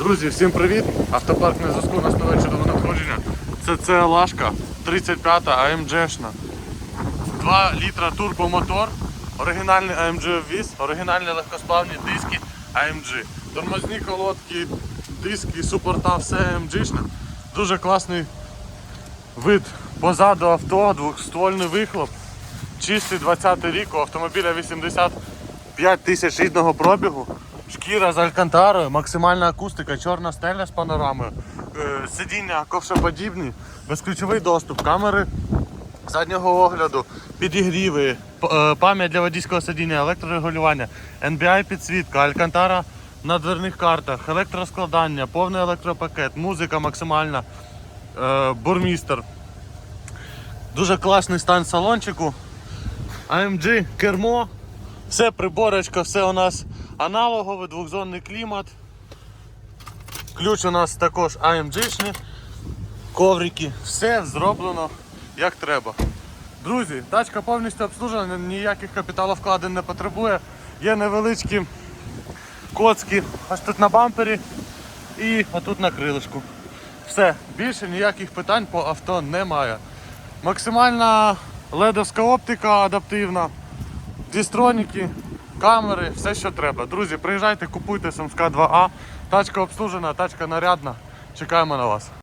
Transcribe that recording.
Друзі, всім привіт! Автопарк на зв'язку на нове чудове надходження. Це CLA 35 AMG-шна. 2 літра турбомотор, оригінальний AMG віз, оригінальні легкосплавні диски AMG. Тормозні колодки, диски, супорта, все AMG-шне. Дуже класний вид позаду авто, двохствольний вихлоп. Чистий 20-й рік, у автомобіля 85 тисяч рідного пробігу. Шкіра з алькантарою, максимальна акустика, чорна стеля з панорамою, е, сидіння ковшоподібні, безключовий доступ, камери заднього огляду, підігріви, е, пам'ять для водійського сидіння, електрорегулювання, NBI підсвітка, алькантара на дверних картах, електроскладання, повний електропакет, музика максимальна, е, бурмістер. Дуже класний стан салончику. AMG кермо, все приборочка, все у нас аналогове, двохзонний клімат. Ключ у нас також AMG-шний, коврики, все зроблено як треба. Друзі, тачка повністю обслужена, ніяких капіталовкладень не потребує. Є невеличкі коцки ось тут на бампері і отут на крилишку. Все, більше ніяких питань по авто немає. Максимальна ледовська оптика адаптивна, дістроніки, камери, все що треба. Друзі, приїжджайте, купуйте Сумська 2А. Тачка обслужена, тачка нарядна. Чекаємо на вас.